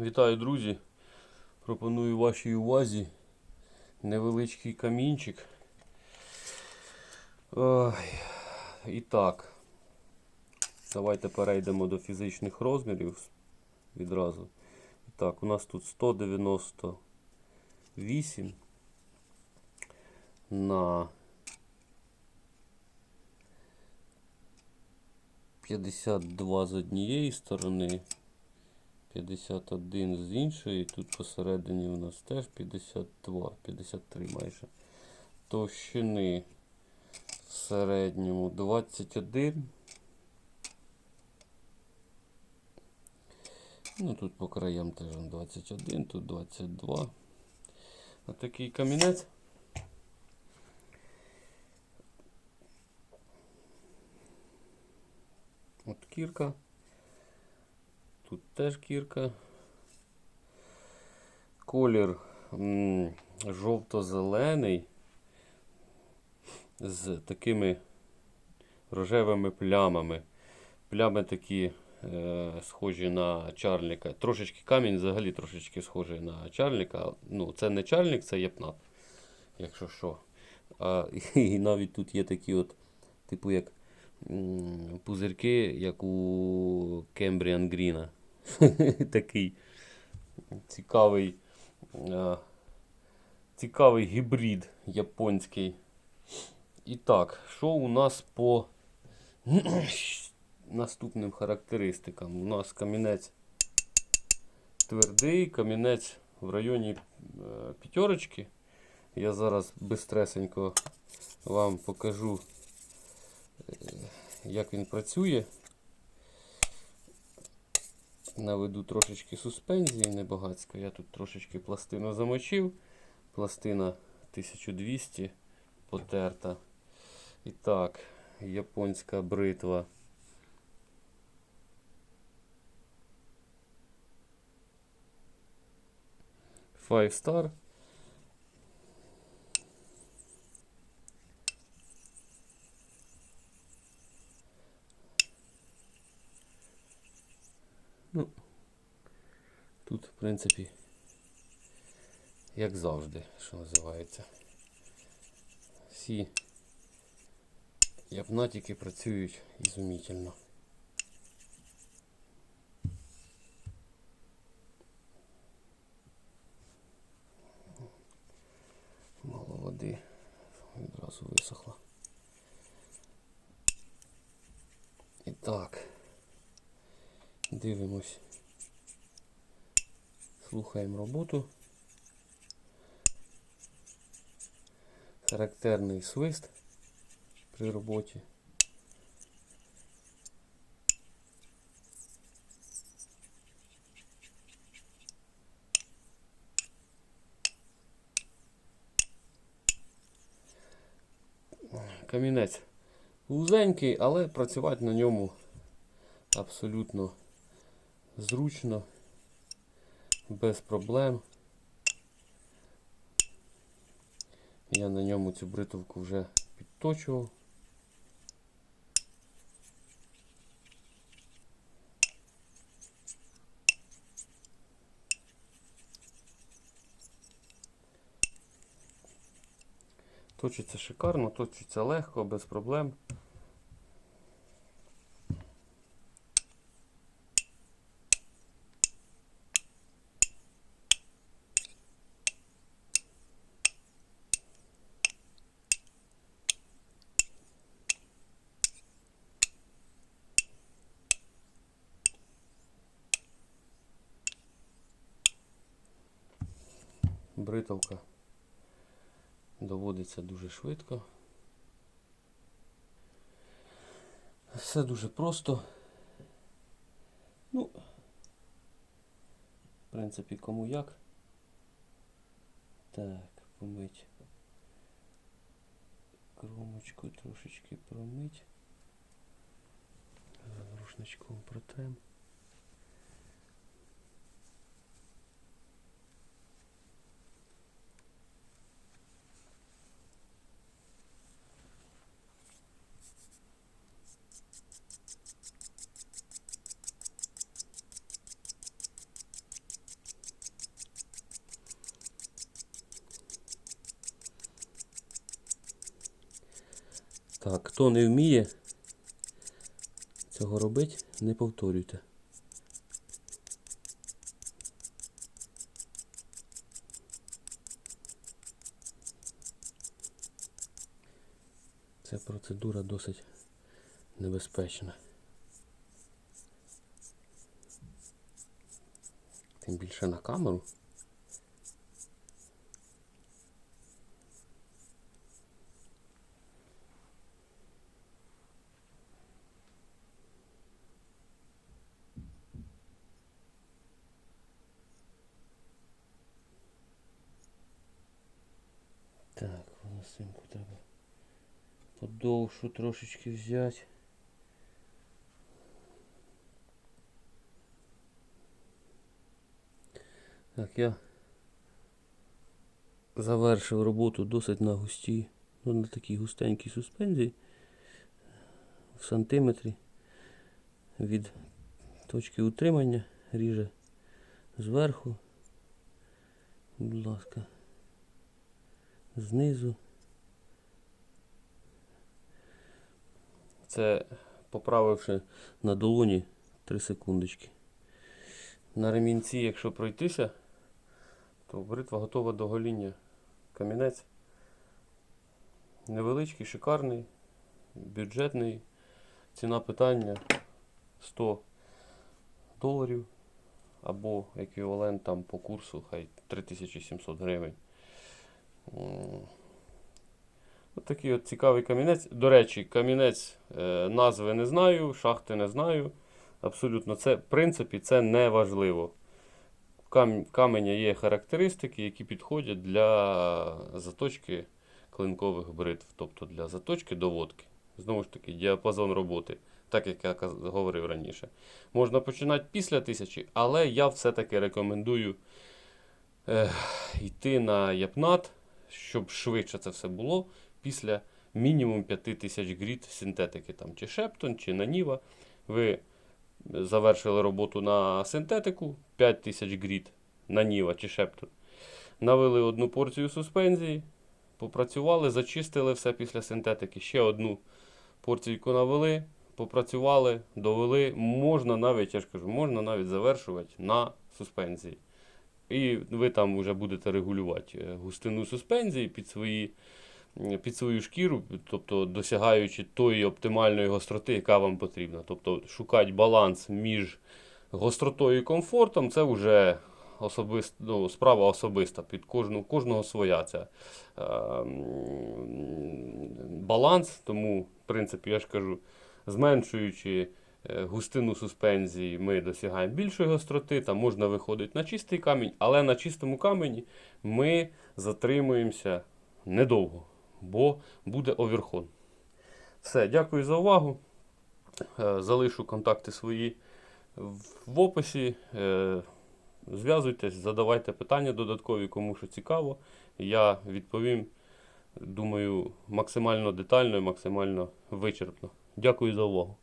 Вітаю, друзі! Пропоную вашій увазі невеличкий камінчик. Ой. І так, давайте перейдемо до фізичних розмірів відразу. І так, у нас тут 198 на 52 з однієї сторони. 51 з іншої, тут посередині у нас теж 52, 53 майже. Товщини в середньому 21. Ну тут по краям теж 21, тут 22. Отакий камінець. От кірка. Тут теж кірка. Колір жовто-зелений з такими рожевими плямами. Плями такі е, схожі на чарльника. Трошечки камінь взагалі трошечки схожий на чарльника. Ну, це не чарльник, це єпнат, якщо що. А, і навіть тут є такі от, типу як пузирки, як у Кембріан Гріна. Такий цікавий, цікавий гібрид японський. І так, що у нас по наступним характеристикам? У нас камінець твердий, камінець в районі е, п'ятерочки. Я зараз бистресенько вам покажу, е, як він працює. Наведу трошечки суспензії небагацько. Я тут трошечки пластину замочив. Пластина 1200 потерта. І так, японська бритва. Five Star. Ну, тут, в принципі, як завжди, що називається. Всі япнатики працюють ізумітельно. Мало води, відразу висохла. І так, дивимось, слухаємо роботу. Характерний свист при роботі. Камінець вузенький, але працювати на ньому абсолютно зручно, без проблем. Я на ньому цю бритовку вже підточував. Точиться шикарно, точиться легко, без проблем. Бритовка доводиться дуже швидко. Все дуже просто. Ну, в принципі, кому як. Так, помить. Кромочку трошечки промить. Рушничком протрем. Так, хто не вміє цього робити, не повторюйте. Ця процедура досить небезпечна. Тим більше на камеру. Так, волосинку треба подовшу трошечки взяти. Так, я завершив роботу досить на густій, ну на такій густенькій суспензії в сантиметрі від точки утримання ріже зверху. Будь ласка, знизу. Це поправивши на долоні 3 секундочки. На ремінці, якщо пройтися, то бритва готова до гоління. Камінець невеличкий, шикарний, бюджетний. Ціна питання 100 доларів або еквівалент там по курсу, хай 3700 гривень. От такий от цікавий камінець. До речі, камінець е, назви не знаю, шахти не знаю. Абсолютно, це, в принципі, це не важливо. Кам, каменя є характеристики, які підходять для заточки клинкових бритв, тобто для заточки доводки. Знову ж таки, діапазон роботи, так як я говорив раніше. Можна починати після тисячі, але я все-таки рекомендую е, йти на япнат, щоб швидше це все було після мінімум 5000 гріт синтетики, там, чи Шептон, чи Наніва. Ви завершили роботу на синтетику 5000 гріт, Наніва чи Шептон. Навели одну порцію суспензії, попрацювали, зачистили все після синтетики. Ще одну порційку навели, попрацювали, довели. Можна навіть, я ж кажу, можна навіть завершувати на суспензії. І ви там вже будете регулювати е, густину суспензії під свої під свою шкіру, тобто досягаючи тої оптимальної гостроти, яка вам потрібна. Тобто шукати баланс між гостротою і комфортом, це вже особист, ну, справа особиста. Під кожну, кожного своя ця е, баланс. Тому, в принципі, я ж кажу, зменшуючи е, густину суспензії, ми досягаємо більшої гостроти, там можна виходити на чистий камінь, але на чистому камені ми затримуємося недовго, бо буде оверхон. Все, дякую за увагу. Е, Залишу контакти свої в- описі. Е, Зв'язуйтесь, задавайте питання додаткові, кому що цікаво. Я відповім, думаю, максимально детально і максимально вичерпно. Дякую за увагу.